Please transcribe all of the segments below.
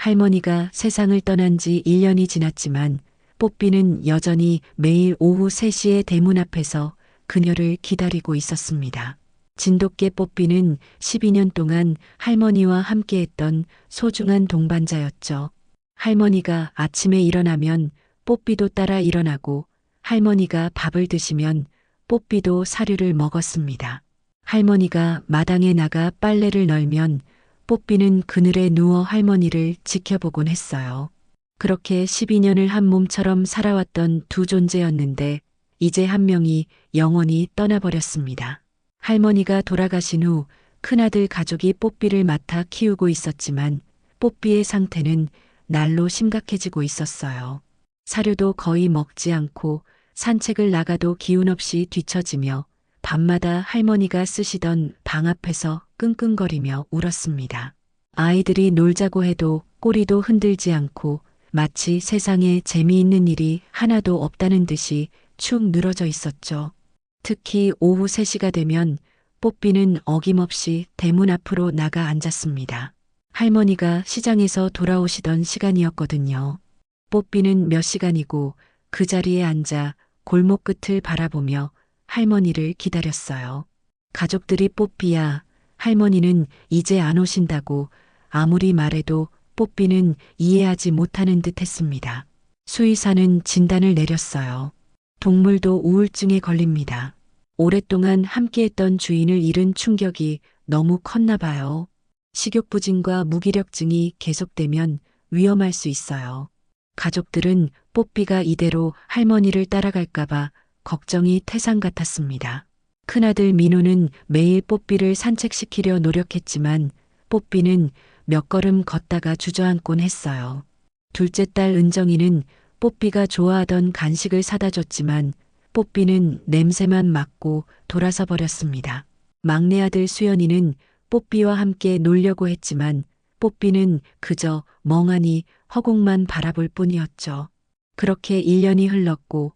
할머니가 세상을 떠난 지 1년이 지났지만 뽀삐는 여전히 매일 오후 3시에 대문 앞에서 그녀를 기다리고 있었습니다. 진돗개 뽀삐는 12년 동안 할머니와 함께했던 소중한 동반자였죠. 할머니가 아침에 일어나면 뽀삐도 따라 일어나고 할머니가 밥을 드시면 뽀삐도 사료를 먹었습니다. 할머니가 마당에 나가 빨래를 널면 뽀삐는 그늘에 누워 할머니를 지켜보곤 했어요. 그렇게 12년을 한 몸처럼 살아왔던 두 존재였는데 이제 한 명이 영원히 떠나버렸습니다. 할머니가 돌아가신 후 큰아들 가족이 뽀삐를 맡아 키우고 있었지만 뽀삐의 상태는 날로 심각해지고 있었어요. 사료도 거의 먹지 않고 산책을 나가도 기운 없이 뒤처지며 밤마다 할머니가 쓰시던 방 앞에서 끙끙거리며 울었습니다. 아이들이 놀자고 해도 꼬리도 흔들지 않고 마치 세상에 재미있는 일이 하나도 없다는 듯이 축 늘어져 있었죠. 특히 오후 3시가 되면 뽀삐는 어김없이 대문 앞으로 나가 앉았습니다. 할머니가 시장에서 돌아오시던 시간이었거든요. 뽀삐는 몇 시간이고 그 자리에 앉아 골목 끝을 바라보며 할머니를 기다렸어요. 가족들이 뽀삐야, 할머니는 이제 안 오신다고 아무리 말해도 뽀삐는 이해하지 못하는 듯 했습니다. 수의사는 진단을 내렸어요. 동물도 우울증에 걸립니다. 오랫동안 함께했던 주인을 잃은 충격이 너무 컸나 봐요. 식욕부진과 무기력증이 계속되면 위험할 수 있어요. 가족들은 뽀삐가 이대로 할머니를 따라갈까봐 걱정이 태산 같았습니다. 큰아들 민호는 매일 뽀삐를 산책시키려 노력했지만 뽀삐는 몇 걸음 걷다가 주저앉곤 했어요. 둘째 딸 은정이는 뽀삐가 좋아하던 간식을 사다 줬지만 뽀삐는 냄새만 맡고 돌아서 버렸습니다. 막내 아들 수연이는 뽀삐와 함께 놀려고 했지만 뽀삐는 그저 멍하니 허공만 바라볼 뿐이었죠. 그렇게 1년이 흘렀고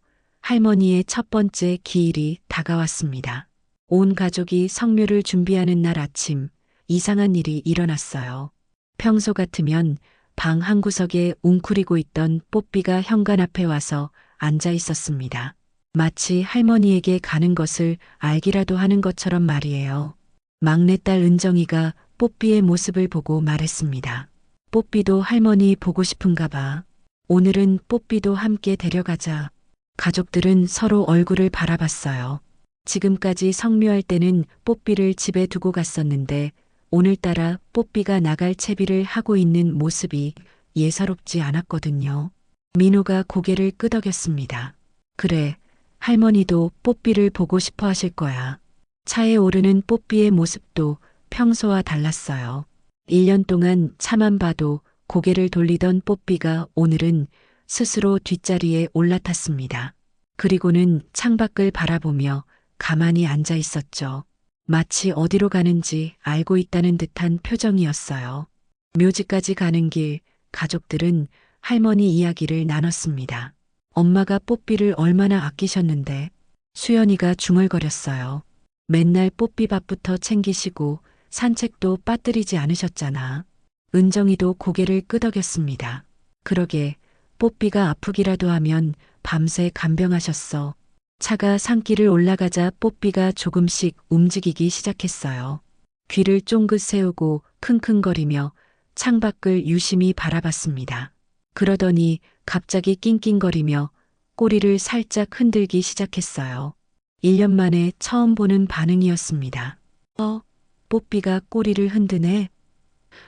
할머니의 첫 번째 기일이 다가왔습니다. 온 가족이 성묘를 준비하는 날 아침 이상한 일이 일어났어요. 평소 같으면 방 한 구석에 웅크리고 있던 뽀삐가 현관 앞에 와서 앉아 있었습니다. 마치 할머니에게 가는 것을 알기라도 하는 것처럼 말이에요. 막내딸 은정이가 뽀삐의 모습을 보고 말했습니다. 뽀삐도 할머니 보고 싶은가 봐. 오늘은 뽀삐도 함께 데려가자. 가족들은 서로 얼굴을 바라봤어요. 지금까지 성묘할 때는 뽀삐를 집에 두고 갔었는데 오늘따라 뽀삐가 나갈 채비를 하고 있는 모습이 예사롭지 않았거든요. 민호가 고개를 끄덕였습니다. 그래, 할머니도 뽀삐를 보고 싶어 하실 거야. 차에 오르는 뽀삐의 모습도 평소와 달랐어요. 1년 동안 차만 봐도 고개를 돌리던 뽀삐가 오늘은 스스로 뒷자리에 올라탔습니다. 그리고는 창밖을 바라보며 가만히 앉아 있었죠. 마치 어디로 가는지 알고 있다는 듯한 표정이었어요. 묘지까지 가는 길 가족들은 할머니 이야기를 나눴습니다. 엄마가 뽀삐를 얼마나 아끼셨는데 수연이가 중얼거렸어요. 맨날 뽀삐밥부터 챙기시고 산책도 빠뜨리지 않으셨잖아. 은정이도 고개를 끄덕였습니다. 그러게 뽀삐가 아프기라도 하면 밤새 간병하셨어. 차가 산길을 올라가자 뽀삐가 조금씩 움직이기 시작했어요. 귀를 쫑긋 세우고 킁킁거리며 창밖을 유심히 바라봤습니다. 그러더니 갑자기 낑낑거리며 꼬리를 살짝 흔들기 시작했어요. 1년 만에 처음 보는 반응이었습니다. 어, 뽀삐가 꼬리를 흔드네.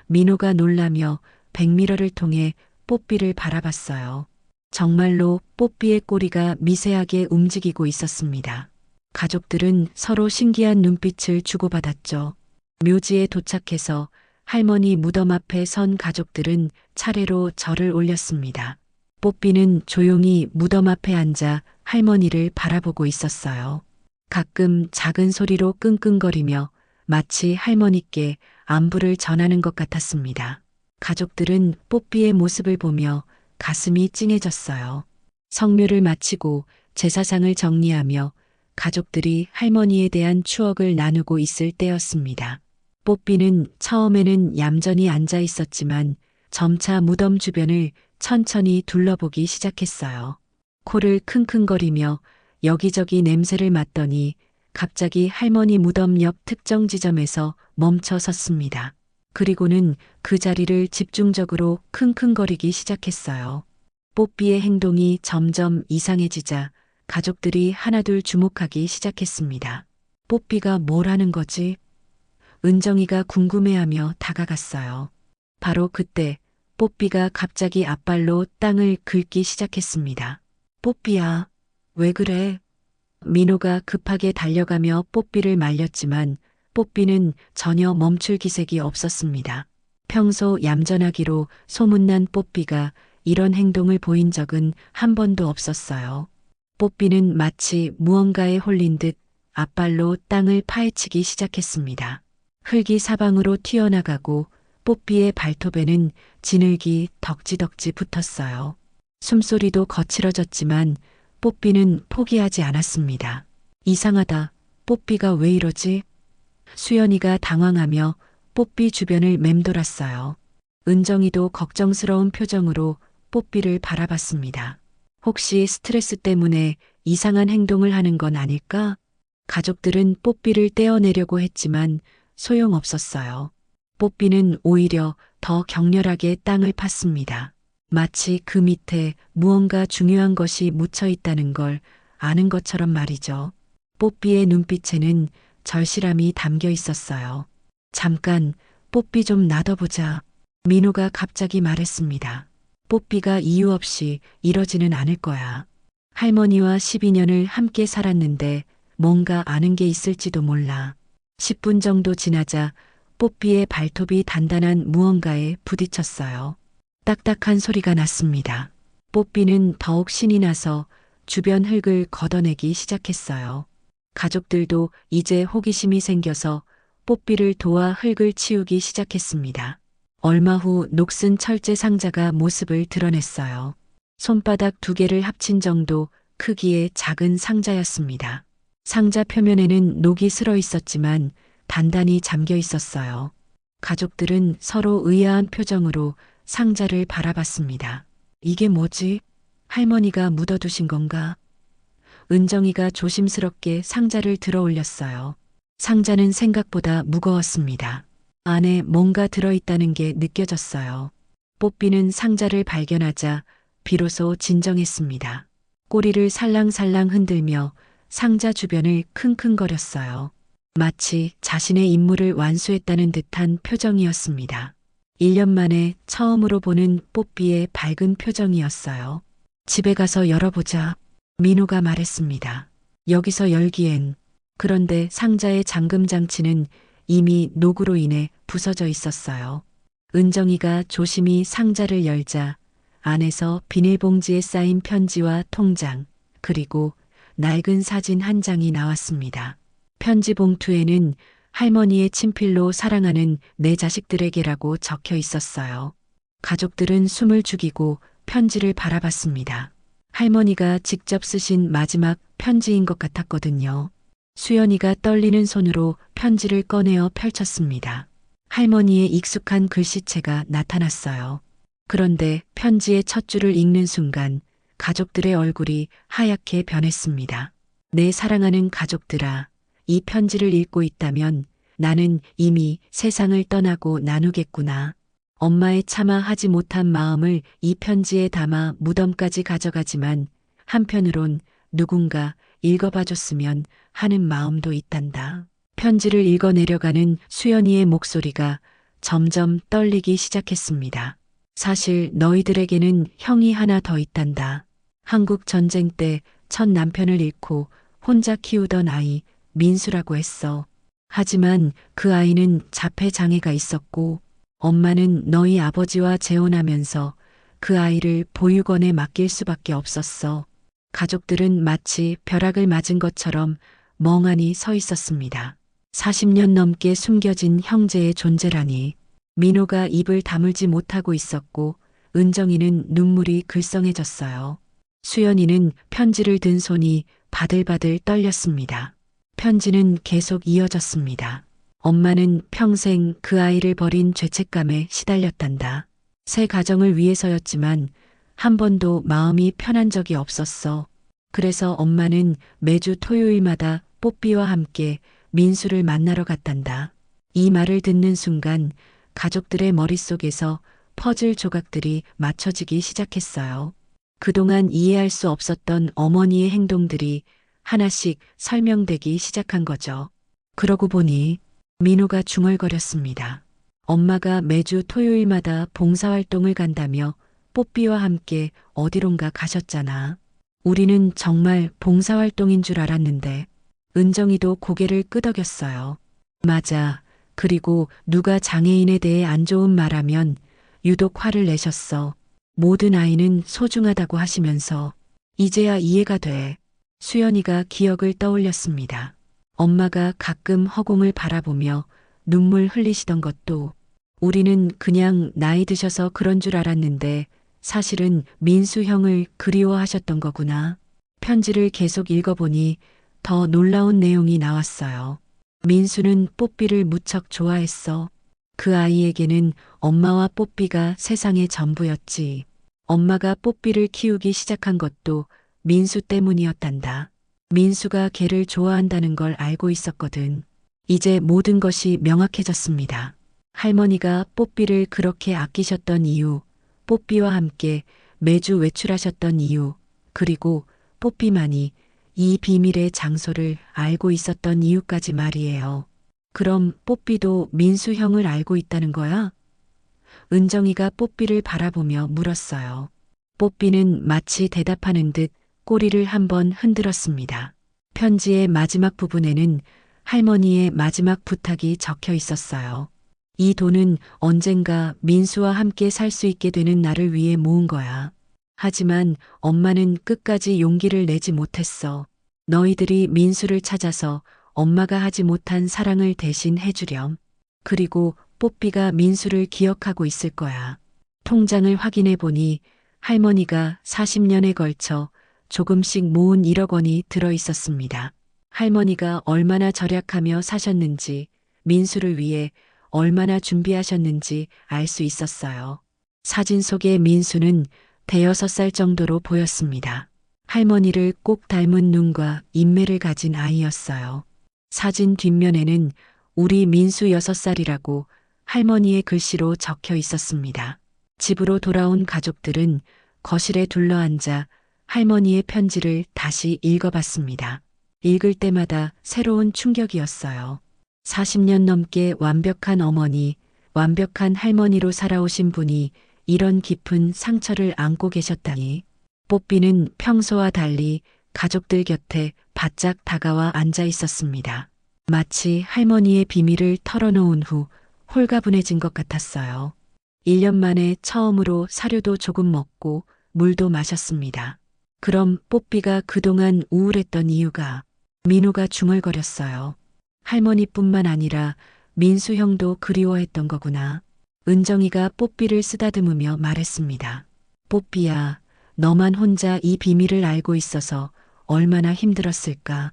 민호가 놀라며 백미러를 통해 뽀삐를 바라봤어요. 정말로 뽀삐의 꼬리가 미세하게 움직이고 있었습니다. 가족들은 서로 신기한 눈빛을 주고받았죠. 묘지에 도착해서 할머니 무덤 앞에 선 가족들은 차례로 절을 올렸습니다. 뽀삐는 조용히 무덤 앞에 앉아 할머니를 바라보고 있었어요. 가끔 작은 소리로 끙끙거리며 마치 할머니께 안부를 전하는 것 같았습니다. 가족들은 뽀삐의 모습을 보며 가슴이 찡해졌어요. 성묘를 마치고 제사상을 정리하며 가족들이 할머니에 대한 추억을 나누고 있을 때였습니다. 뽀삐는 처음에는 얌전히 앉아 있었지만 점차 무덤 주변을 천천히 둘러보기 시작했어요. 코를 킁킁거리며 여기저기 냄새를 맡더니 갑자기 할머니 무덤 옆 특정 지점에서 멈춰 섰습니다. 그리고는 그 자리를 집중적으로 킁킁거리기 시작했어요. 뽀삐의 행동이 점점 이상해지자 가족들이 하나둘 주목하기 시작했습니다. 뽀삐가 뭘 하는 거지? 은정이가 궁금해하며 다가갔어요. 바로 그때 뽀삐가 갑자기 앞발로 땅을 긁기 시작했습니다. 뽀삐야, 왜 그래? 민호가 급하게 달려가며 뽀삐를 말렸지만 뽀삐는 전혀 멈출 기색이 없었습니다. 평소 얌전하기로 소문난 뽀삐가 이런 행동을 보인 적은 한 번도 없었어요. 뽀삐는 마치 무언가에 홀린 듯 앞발로 땅을 파헤치기 시작했습니다. 흙이 사방으로 튀어나가고 뽀삐의 발톱에는 진흙이 덕지덕지 붙었어요. 숨소리도 거칠어졌지만 뽀삐는 포기하지 않았습니다. 이상하다. 뽀삐가 왜 이러지? 수연이가 당황하며 뽀삐 주변을 맴돌았어요. 은정이도 걱정스러운 표정으로 뽀삐를 바라봤습니다. 혹시 스트레스 때문에 이상한 행동을 하는 건 아닐까? 가족들은 뽀삐를 떼어내려고 했지만 소용없었어요. 뽀삐는 오히려 더 격렬하게 땅을 팠습니다. 마치 그 밑에 무언가 중요한 것이 묻혀 있다는 걸 아는 것처럼 말이죠. 뽀삐의 눈빛에는 절실함이 담겨 있었어요. 잠깐, 뽀삐 좀 놔둬보자. 민호가 갑자기 말했습니다. 뽀삐가 이유 없이 이러지는 않을 거야. 할머니와 12년을 함께 살았는데 뭔가 아는 게 있을지도 몰라. 10분 정도 지나자 뽀삐의 발톱이 단단한 무언가에 부딪혔어요. 딱딱한 소리가 났습니다. 뽀삐는 더욱 신이 나서 주변 흙을 걷어내기 시작했어요. 가족들도 이제 호기심이 생겨서 뽀삐를 도와 흙을 치우기 시작했습니다. 얼마 후 녹슨 철제 상자가 모습을 드러냈어요. 손바닥 두 개를 합친 정도 크기의 작은 상자였습니다. 상자 표면에는 녹이 슬어 있었지만 단단히 잠겨 있었어요. 가족들은 서로 의아한 표정으로 상자를 바라봤습니다. 이게 뭐지? 할머니가 묻어두신 건가? 은정이가 조심스럽게 상자를 들어 올렸어요. 상자는 생각보다 무거웠습니다. 안에 뭔가 들어있다는 게 느껴졌어요. 뽀삐는 상자를 발견하자 비로소 진정했습니다. 꼬리를 살랑살랑 흔들며 상자 주변을 킁킁거렸어요. 마치 자신의 임무를 완수했다는 듯한 표정이었습니다. 1년 만에 처음으로 보는 뽀삐의 밝은 표정이었어요. 집에 가서 열어보자. 민호가 말했습니다. 여기서 열기엔. 그런데 상자의 잠금 장치는 이미 녹으로 인해 부서져 있었어요. 은정이가 조심히 상자를 열자 안에서 비닐봉지에 쌓인 편지와 통장, 그리고 낡은 사진 한 장이 나왔습니다. 편지 봉투에는 할머니의 친필로 사랑하는 내 자식들에게라고 적혀 있었어요. 가족들은 숨을 죽이고 편지를 바라봤습니다. 할머니가 직접 쓰신 마지막 편지인 것 같았거든요. 수연이가 떨리는 손으로 편지를 꺼내어 펼쳤습니다. 할머니의 익숙한 글씨체가 나타났어요. 그런데 편지의 첫 줄을 읽는 순간 가족들의 얼굴이 하얗게 변했습니다. 내 사랑하는 가족들아, 이 편지를 읽고 있다면 나는 이미 세상을 떠나고 나누겠구나. 엄마의 차마 하지 못한 마음을 이 편지에 담아 무덤까지 가져가지만 한편으론 누군가 읽어봐 줬으면 하는 마음도 있단다. 편지를 읽어 내려가는 수연이의 목소리가 점점 떨리기 시작했습니다. 사실 너희들에게는 형이 하나 더 있단다. 한국 전쟁 때 첫 남편을 잃고 혼자 키우던 아이 민수라고 했어. 하지만 그 아이는 자폐 장애가 있었고 엄마는 너희 아버지와 재혼하면서 그 아이를 보육원에 맡길 수밖에 없었어. 가족들은 마치 벼락을 맞은 것처럼 멍하니 서 있었습니다. 40년 넘게 숨겨진 형제의 존재라니 민호가 입을 다물지 못하고 있었고 은정이는 눈물이 글썽해졌어요. 수연이는 편지를 든 손이 바들바들 떨렸습니다. 편지는 계속 이어졌습니다. 엄마는 평생 그 아이를 버린 죄책감에 시달렸단다. 새 가정을 위해서였지만 한 번도 마음이 편한 적이 없었어. 그래서 엄마는 매주 토요일마다 뽀삐와 함께 민수를 만나러 갔단다. 이 말을 듣는 순간 가족들의 머릿속에서 퍼즐 조각들이 맞춰지기 시작했어요. 그동안 이해할 수 없었던 어머니의 행동들이 하나씩 설명되기 시작한 거죠. 그러고 보니 민호가 중얼거렸습니다. 엄마가 매주 토요일마다 봉사활동을 간다며 뽀삐와 함께 어디론가 가셨잖아. 우리는 정말 봉사활동인 줄 알았는데 은정이도 고개를 끄덕였어요. 맞아. 그리고 누가 장애인에 대해 안 좋은 말하면 유독 화를 내셨어. 모든 아이는 소중하다고 하시면서 이제야 이해가 돼. 수연이가 기억을 떠올렸습니다. 엄마가 가끔 허공을 바라보며 눈물 흘리시던 것도 우리는 그냥 나이 드셔서 그런 줄 알았는데 사실은 민수 형을 그리워하셨던 거구나. 편지를 계속 읽어보니 더 놀라운 내용이 나왔어요. 민수는 뽀삐를 무척 좋아했어. 그 아이에게는 엄마와 뽀삐가 세상의 전부였지. 엄마가 뽀삐를 키우기 시작한 것도 민수 때문이었단다. 민수가 걔를 좋아한다는 걸 알고 있었거든. 이제 모든 것이 명확해졌습니다. 할머니가 뽀삐를 그렇게 아끼셨던 이유, 뽀삐와 함께 매주 외출하셨던 이유, 그리고 뽀삐만이 이 비밀의 장소를 알고 있었던 이유까지 말이에요. 그럼 뽀삐도 민수 형을 알고 있다는 거야? 은정이가 뽀삐를 바라보며 물었어요. 뽀삐는 마치 대답하는 듯 꼬리를 한번 흔들었습니다. 편지의 마지막 부분에는 할머니의 마지막 부탁이 적혀 있었어요. 이 돈은 언젠가 민수와 함께 살 수 있게 되는 나를 위해 모은 거야. 하지만 엄마는 끝까지 용기를 내지 못했어. 너희들이 민수를 찾아서 엄마가 하지 못한 사랑을 대신 해주렴. 그리고 뽀삐가 민수를 기억하고 있을 거야. 통장을 확인해 보니 할머니가 40년에 걸쳐 조금씩 모은 1억 원이 들어 있었습니다. 할머니가 얼마나 절약하며 사셨는지 민수를 위해 얼마나 준비하셨는지 알 수 있었어요. 사진 속의 민수는 대여섯 살 정도로 보였습니다. 할머니를 꼭 닮은 눈과 인매를 가진 아이였어요. 사진 뒷면에는 우리 민수 여섯 살이라고 할머니의 글씨로 적혀 있었습니다. 집으로 돌아온 가족들은 거실에 둘러앉아 할머니의 편지를 다시 읽어봤습니다. 읽을 때마다 새로운 충격이었어요. 40년 넘게 완벽한 어머니, 완벽한 할머니로 살아오신 분이 이런 깊은 상처를 안고 계셨다니. 뽀삐는 평소와 달리 가족들 곁에 바짝 다가와 앉아 있었습니다. 마치 할머니의 비밀을 털어놓은 후 홀가분해진 것 같았어요. 1년 만에 처음으로 사료도 조금 먹고 물도 마셨습니다. 그럼 뽀삐가 그동안 우울했던 이유가 민호가 중얼거렸어요. 할머니뿐만 아니라 민수 형도 그리워했던 거구나. 은정이가 뽀삐를 쓰다듬으며 말했습니다. 뽀삐야, 너만 혼자 이 비밀을 알고 있어서 얼마나 힘들었을까.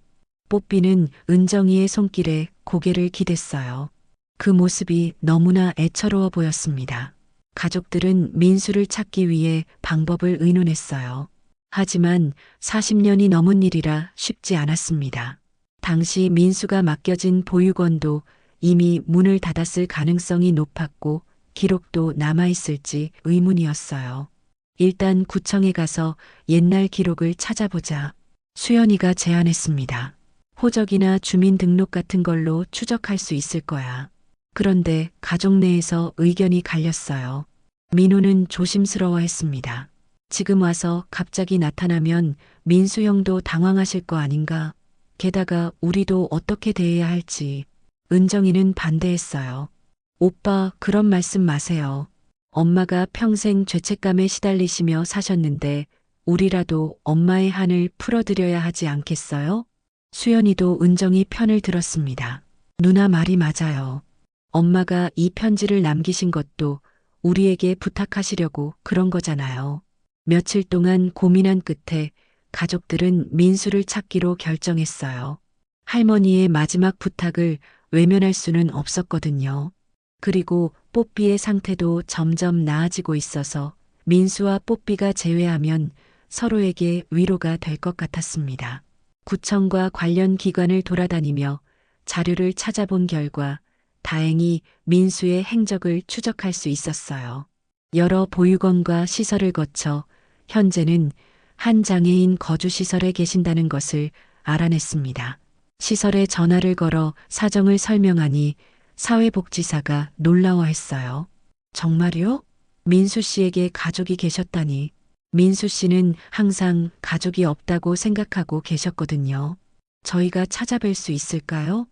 뽀삐는 은정이의 손길에 고개를 기댔어요. 그 모습이 너무나 애처로워 보였습니다. 가족들은 민수를 찾기 위해 방법을 의논했어요. 하지만 40년이 넘은 일이라 쉽지 않았습니다. 당시 민수가 맡겨진 보육원도 이미 문을 닫았을 가능성이 높았고 기록도 남아있을지 의문이었어요. 일단 구청에 가서 옛날 기록을 찾아보자. 수연이가 제안했습니다. 호적이나 주민등록 같은 걸로 추적할 수 있을 거야. 그런데 가족 내에서 의견이 갈렸어요. 민호는 조심스러워했습니다. 지금 와서 갑자기 나타나면 민수 형도 당황하실 거 아닌가. 게다가 우리도 어떻게 대해야 할지. 은정이는 반대했어요. 오빠, 그런 말씀 마세요. 엄마가 평생 죄책감에 시달리시며 사셨는데 우리라도 엄마의 한을 풀어드려야 하지 않겠어요? 수연이도 은정이 편을 들었습니다. 누나 말이 맞아요. 엄마가 이 편지를 남기신 것도 우리에게 부탁하시려고 그런 거잖아요. 며칠 동안 고민한 끝에 가족들은 민수를 찾기로 결정했어요. 할머니의 마지막 부탁을 외면할 수는 없었거든요. 그리고 뽀삐의 상태도 점점 나아지고 있어서 민수와 뽀삐가 제외하면 서로에게 위로가 될 것 같았습니다. 구청과 관련 기관을 돌아다니며 자료를 찾아본 결과 다행히 민수의 행적을 추적할 수 있었어요. 여러 보육원과 시설을 거쳐 현재는 한 장애인 거주시설에 계신다는 것을 알아냈습니다. 시설에 전화를 걸어 사정을 설명하니 사회복지사가 놀라워했어요. 정말요? 민수 씨에게 가족이 계셨다니. 민수 씨는 항상 가족이 없다고 생각하고 계셨거든요. 저희가 찾아뵐 수 있을까요?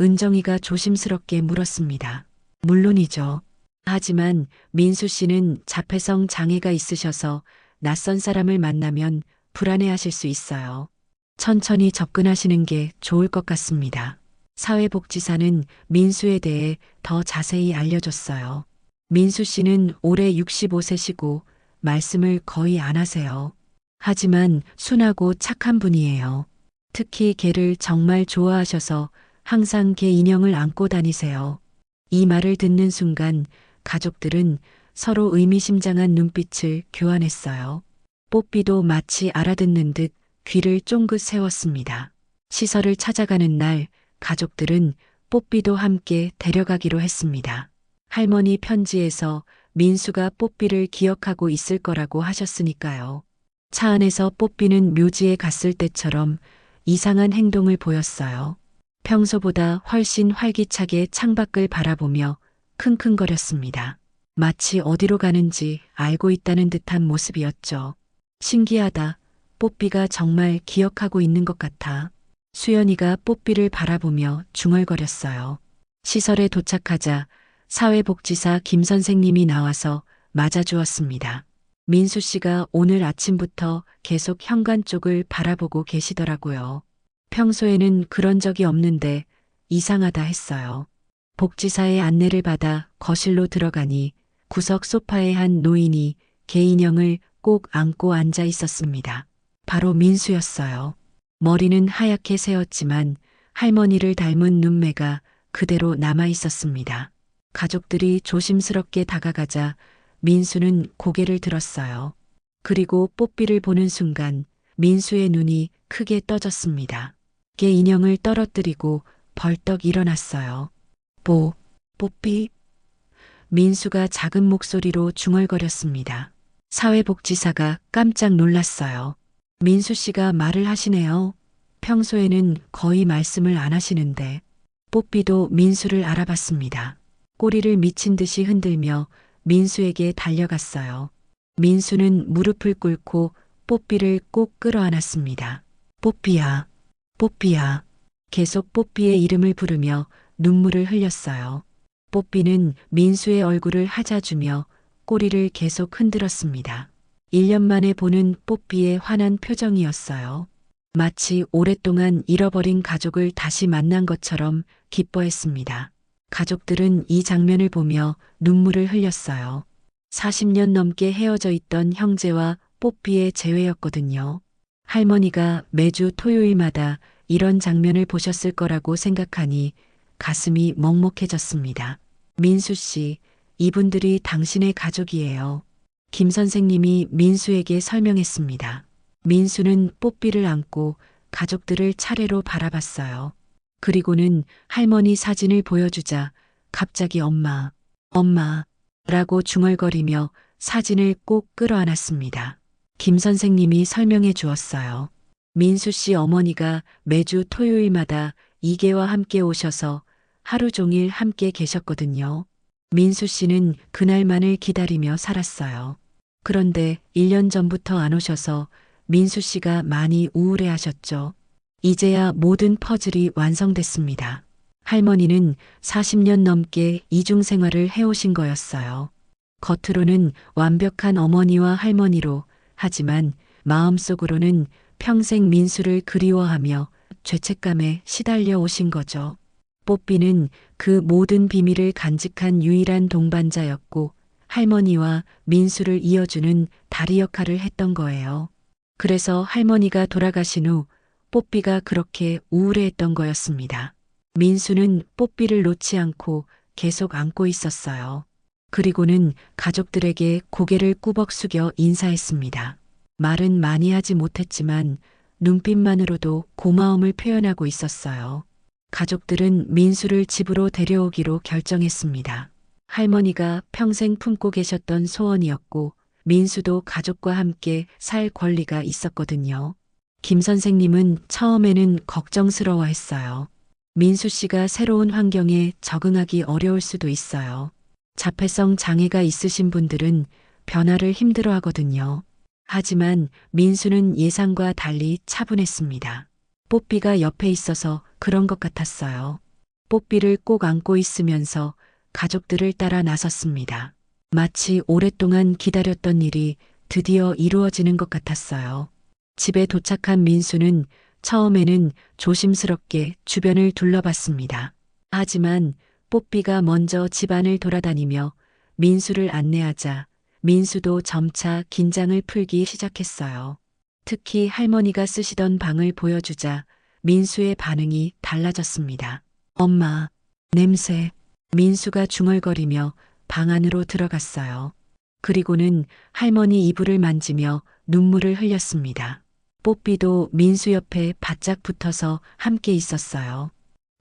은정이가 조심스럽게 물었습니다. 물론이죠. 하지만 민수 씨는 자폐성 장애가 있으셔서 낯선 사람을 만나면 불안해하실 수 있어요. 천천히 접근하시는 게 좋을 것 같습니다. 사회복지사는 민수에 대해 더 자세히 알려줬어요. 민수 씨는 올해 65세시고 말씀을 거의 안 하세요. 하지만 순하고 착한 분이에요. 특히 개를 정말 좋아하셔서 항상 개 인형을 안고 다니세요. 이 말을 듣는 순간 가족들은 서로 의미심장한 눈빛을 교환했어요. 뽀삐도 마치 알아듣는 듯 귀를 쫑긋 세웠습니다. 시설을 찾아가는 날 가족들은 뽀삐도 함께 데려가기로 했습니다. 할머니 편지에서 민수가 뽀삐를 기억하고 있을 거라고 하셨으니까요. 차 안에서 뽀삐는 묘지에 갔을 때처럼 이상한 행동을 보였어요. 평소보다 훨씬 활기차게 창밖을 바라보며 킁킁거렸습니다. 마치 어디로 가는지 알고 있다는 듯한 모습이었죠. 신기하다. 뽀삐가 정말 기억하고 있는 것 같아. 수연이가 뽀삐를 바라보며 중얼거렸어요. 시설에 도착하자 사회복지사 김 선생님이 나와서 맞아주었습니다. 민수 씨가 오늘 아침부터 계속 현관 쪽을 바라보고 계시더라고요. 평소에는 그런 적이 없는데 이상하다 했어요. 복지사의 안내를 받아 거실로 들어가니 구석 소파에 한 노인이 개 인형을 꼭 안고 앉아 있었습니다. 바로 민수였어요. 머리는 하얗게 새었지만 할머니를 닮은 눈매가 그대로 남아 있었습니다. 가족들이 조심스럽게 다가가자 민수는 고개를 들었어요. 그리고 뽀삐를 보는 순간 민수의 눈이 크게 떠졌습니다. 개 인형을 떨어뜨리고 벌떡 일어났어요. 뽀, 뽀삐. 민수가 작은 목소리로 중얼거렸습니다. 사회복지사가 깜짝 놀랐어요. 민수 씨가 말을 하시네요. 평소에는 거의 말씀을 안 하시는데 뽀삐도 민수를 알아봤습니다. 꼬리를 미친 듯이 흔들며 민수에게 달려갔어요. 민수는 무릎을 꿇고 뽀삐를 꼭 끌어안았습니다. 뽀삐야, 뽀삐야. 계속 뽀삐의 이름을 부르며 눈물을 흘렸어요. 뽀삐는 민수의 얼굴을 하자주며 꼬리를 계속 흔들었습니다. 1년 만에 보는 뽀삐의 환한 표정이었어요. 마치 오랫동안 잃어버린 가족을 다시 만난 것처럼 기뻐했습니다. 가족들은 이 장면을 보며 눈물을 흘렸어요. 40년 넘게 헤어져 있던 형제와 뽀삐의 재회였거든요. 할머니가 매주 토요일마다 이런 장면을 보셨을 거라고 생각하니 가슴이 먹먹해졌습니다. 민수 씨, 이분들이 당신의 가족이에요. 김 선생님이 민수에게 설명했습니다. 민수는 뽀삐를 안고 가족들을 차례로 바라봤어요. 그리고는 할머니 사진을 보여주자 갑자기 엄마, 엄마 라고 중얼거리며 사진을 꼭 끌어안았습니다. 김 선생님이 설명해 주었어요. 민수 씨 어머니가 매주 토요일마다 이계와 함께 오셔서 하루 종일 함께 계셨거든요. 민수 씨는 그날만을 기다리며 살았어요. 그런데 1년 전부터 안 오셔서 민수 씨가 많이 우울해 하셨죠. 이제야 모든 퍼즐이 완성됐습니다. 할머니는 40년 넘게 이중 생활을 해오신 거였어요. 겉으로는 완벽한 어머니와 할머니로 하지만 마음속으로는 평생 민수를 그리워하며 죄책감에 시달려 오신 거죠. 뽀삐는 그 모든 비밀을 간직한 유일한 동반자였고 할머니와 민수를 이어주는 다리 역할을 했던 거예요. 그래서 할머니가 돌아가신 후 뽀삐가 그렇게 우울해했던 거였습니다. 민수는 뽀삐를 놓지 않고 계속 안고 있었어요. 그리고는 가족들에게 고개를 꾸벅 숙여 인사했습니다. 말은 많이 하지 못했지만 눈빛만으로도 고마움을 표현하고 있었어요. 가족들은 민수를 집으로 데려오기로 결정했습니다. 할머니가 평생 품고 계셨던 소원이었고 민수도 가족과 함께 살 권리가 있었거든요. 김 선생님은 처음에는 걱정스러워 했어요. 민수 씨가 새로운 환경에 적응하기 어려울 수도 있어요. 자폐성 장애가 있으신 분들은 변화를 힘들어 하거든요. 하지만 민수는 예상과 달리 차분했습니다. 뽀삐가 옆에 있어서 그런 것 같았어요. 뽀삐를 꼭 안고 있으면서 가족들을 따라 나섰습니다. 마치 오랫동안 기다렸던 일이 드디어 이루어지는 것 같았어요. 집에 도착한 민수는 처음에는 조심스럽게 주변을 둘러봤습니다. 하지만 뽀삐가 먼저 집안을 돌아다니며 민수를 안내하자 민수도 점차 긴장을 풀기 시작했어요. 특히 할머니가 쓰시던 방을 보여주자 민수의 반응이 달라졌습니다. 엄마, 냄새. 민수가 중얼거리며 방 안으로 들어갔어요. 그리고는 할머니 이불을 만지며 눈물을 흘렸습니다. 뽀삐도 민수 옆에 바짝 붙어서 함께 있었어요.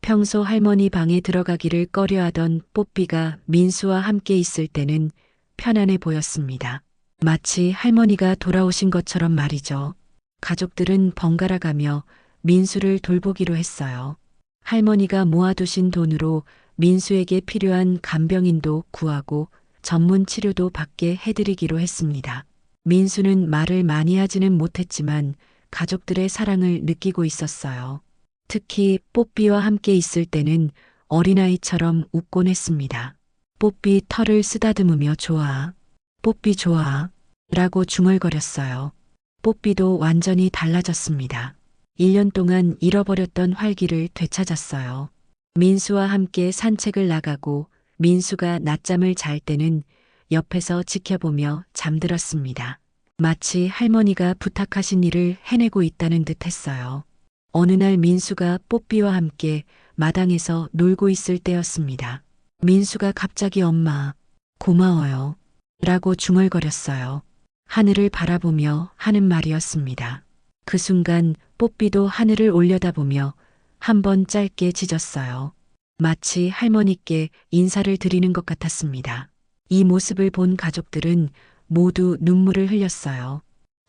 평소 할머니 방에 들어가기를 꺼려하던 뽀삐가 민수와 함께 있을 때는 편안해 보였습니다. 마치 할머니가 돌아오신 것처럼 말이죠. 가족들은 번갈아 가며 민수를 돌보기로 했어요. 할머니가 모아두신 돈으로 민수에게 필요한 간병인도 구하고 전문 치료도 받게 해드리기로 했습니다. 민수는 말을 많이 하지는 못했지만 가족들의 사랑을 느끼고 있었어요. 특히 뽀삐와 함께 있을 때는 어린아이처럼 웃곤 했습니다. 뽀삐 털을 쓰다듬으며 좋아. 뽀삐 좋아. 라고 중얼거렸어요. 뽀삐도 완전히 달라졌습니다. 1년 동안 잃어버렸던 활기를 되찾았어요. 민수와 함께 산책을 나가고 민수가 낮잠을 잘 때는 옆에서 지켜보며 잠들었습니다. 마치 할머니가 부탁하신 일을 해내고 있다는 듯 했어요. 어느 날 민수가 뽀삐와 함께 마당에서 놀고 있을 때였습니다. 민수가 갑자기 엄마, 고마워요. 라고 중얼거렸어요. 하늘을 바라보며 하는 말이었습니다. 그 순간 뽀삐도 하늘을 올려다보며 한 번 짧게 짖었어요. 마치 할머니께 인사를 드리는 것 같았습니다. 이 모습을 본 가족들은 모두 눈물을 흘렸어요.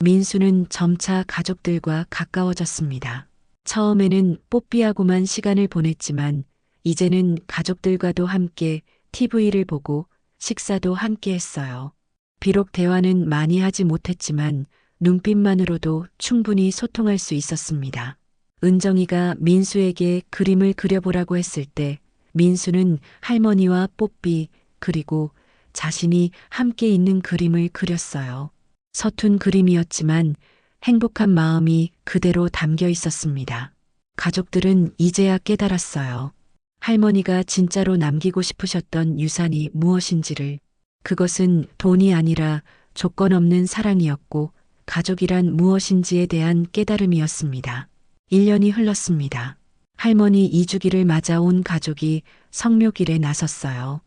민수는 점차 가족들과 가까워졌습니다. 처음에는 뽀삐하고만 시간을 보냈지만 이제는 가족들과도 함께 TV를 보고 식사도 함께 했어요. 비록 대화는 많이 하지 못했지만 눈빛만으로도 충분히 소통할 수 있었습니다. 은정이가 민수에게 그림을 그려보라고 했을 때 민수는 할머니와 뽀삐 그리고 자신이 함께 있는 그림을 그렸어요. 서툰 그림이었지만 행복한 마음이 그대로 담겨 있었습니다. 가족들은 이제야 깨달았어요. 할머니가 진짜로 남기고 싶으셨던 유산이 무엇인지를 그것은 돈이 아니라 조건 없는 사랑이었고 가족이란 무엇인지에 대한 깨달음이었습니다. 1년이 흘렀습니다. 할머니 이주기를 맞아 온 가족이 성묘길에 나섰어요.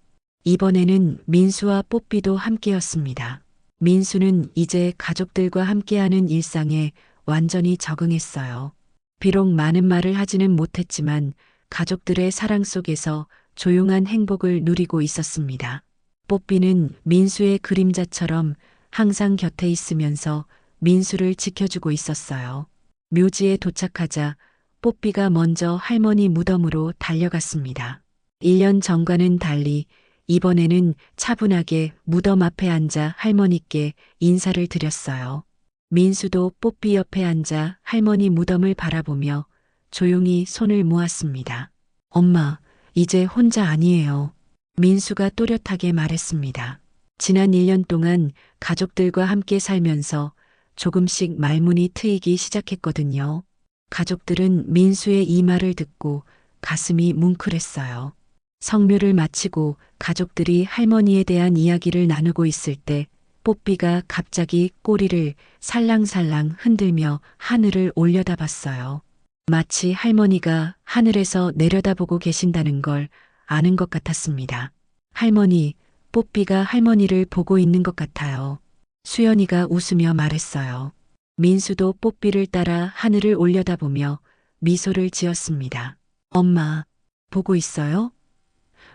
이번에는 민수와 뽀삐도 함께였습니다. 민수는 이제 가족들과 함께하는 일상에 완전히 적응했어요. 비록 많은 말을 하지는 못했지만 가족들의 사랑 속에서 조용한 행복을 누리고 있었습니다. 뽀삐는 민수의 그림자처럼 항상 곁에 있으면서 민수를 지켜주고 있었어요. 묘지에 도착하자 뽀삐가 먼저 할머니 무덤으로 달려갔습니다. 1년 전과는 달리 이번에는 차분하게 무덤 앞에 앉아 할머니께 인사를 드렸어요. 민수도 뽀삐 옆에 앉아 할머니 무덤을 바라보며 조용히 손을 모았습니다. 엄마, 이제 혼자 아니에요. 민수가 또렷하게 말했습니다. 지난 1년 동안 가족들과 함께 살면서 조금씩 말문이 트이기 시작했거든요. 가족들은 민수의 이 말을 듣고 가슴이 뭉클했어요. 성묘를 마치고 가족들이 할머니에 대한 이야기를 나누고 있을 때 뽀삐가 갑자기 꼬리를 살랑살랑 흔들며 하늘을 올려다 봤어요. 마치 할머니가 하늘에서 내려다보고 계신다는 걸 아는 것 같았습니다. 할머니, 뽀삐가 할머니를 보고 있는 것 같아요. 수연이가 웃으며 말했어요. 민수도 뽀삐를 따라 하늘을 올려다보며 미소를 지었습니다. 엄마, 보고 있어요?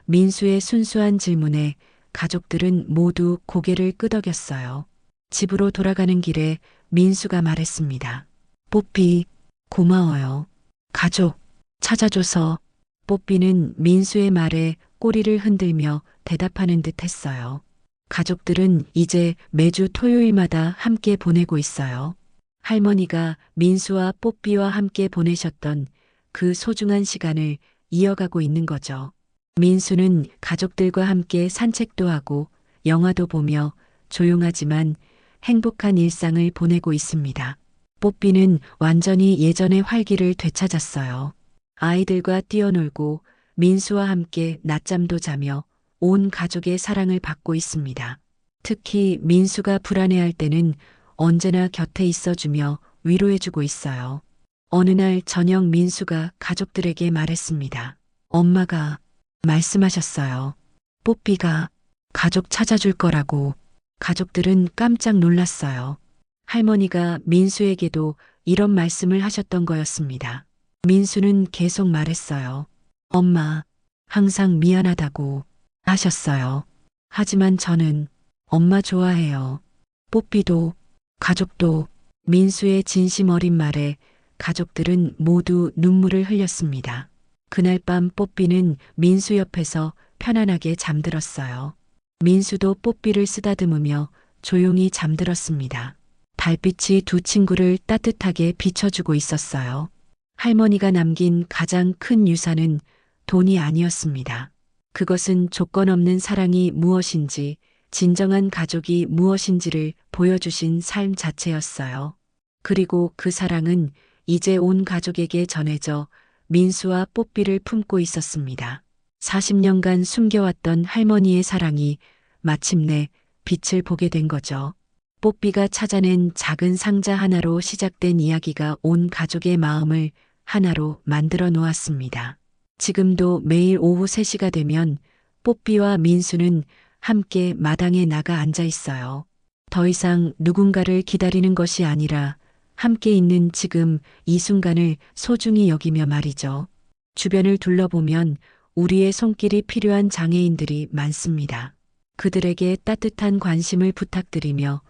민수의 순수한 질문에 가족들은 모두 고개를 끄덕였어요. 집으로 돌아가는 길에 민수가 말했습니다. 뽀삐, 고마워요. 가족, 찾아줘서 뽀삐는 민수의 말에 꼬리를 흔들며 대답하는 듯 했어요. 가족들은 이제 매주 토요일마다 함께 보내고 있어요. 할머니가 민수와 뽀삐와 함께 보내셨던 그 소중한 시간을 이어가고 있는 거죠. 민수는 가족들과 함께 산책도 하고 영화도 보며 조용하지만 행복한 일상을 보내고 있습니다. 뽀삐는 완전히 예전의 활기를 되찾았어요. 아이들과 뛰어놀고 민수와 함께 낮잠도 자며 온 가족의 사랑을 받고 있습니다. 특히 민수가 불안해할 때는 언제나 곁에 있어주며 위로해주고 있어요. 어느 날 저녁 민수가 가족들에게 말했습니다. 엄마가 말씀하셨어요. 뽀삐가 가족 찾아줄 거라고 가족들은 깜짝 놀랐어요. 할머니가 민수에게도 이런 말씀을 하셨던 거였습니다. 민수는 계속 말했어요. 엄마, 항상 미안하다고 하셨어요. 하지만 저는 엄마 좋아해요. 뽀삐도, 가족도, 민수의 진심 어린 말에 가족들은 모두 눈물을 흘렸습니다. 그날 밤 뽀삐는 민수 옆에서 편안하게 잠들었어요. 민수도 뽀삐를 쓰다듬으며 조용히 잠들었습니다. 달빛이 두 친구를 따뜻하게 비춰주고 있었어요. 할머니가 남긴 가장 큰 유산은 돈이 아니었습니다. 그것은 조건 없는 사랑이 무엇인지, 진정한 가족이 무엇인지를 보여주신 삶 자체였어요. 그리고 그 사랑은 이제 온 가족에게 전해져 민수와 뽀삐를 품고 있었습니다. 40년간 숨겨왔던 할머니의 사랑이 마침내 빛을 보게 된 거죠. 뽀삐가 찾아낸 작은 상자 하나로 시작된 이야기가 온 가족의 마음을 하나로 만들어 놓았습니다. 지금도 매일 오후 3시가 되면 뽀삐와 민수는 함께 마당에 나가 앉아 있어요. 더 이상 누군가를 기다리는 것이 아니라 함께 있는 지금 이 순간을 소중히 여기며 말이죠. 주변을 둘러보면 우리의 손길이 필요한 장애인들이 많습니다. 그들에게 따뜻한 관심을 부탁드리며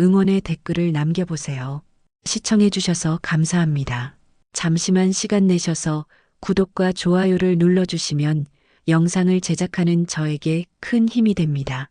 응원의 댓글을 남겨보세요. 시청해주셔서 감사합니다. 잠시만 시간 내셔서 구독과 좋아요를 눌러주시면 영상을 제작하는 저에게 큰 힘이 됩니다.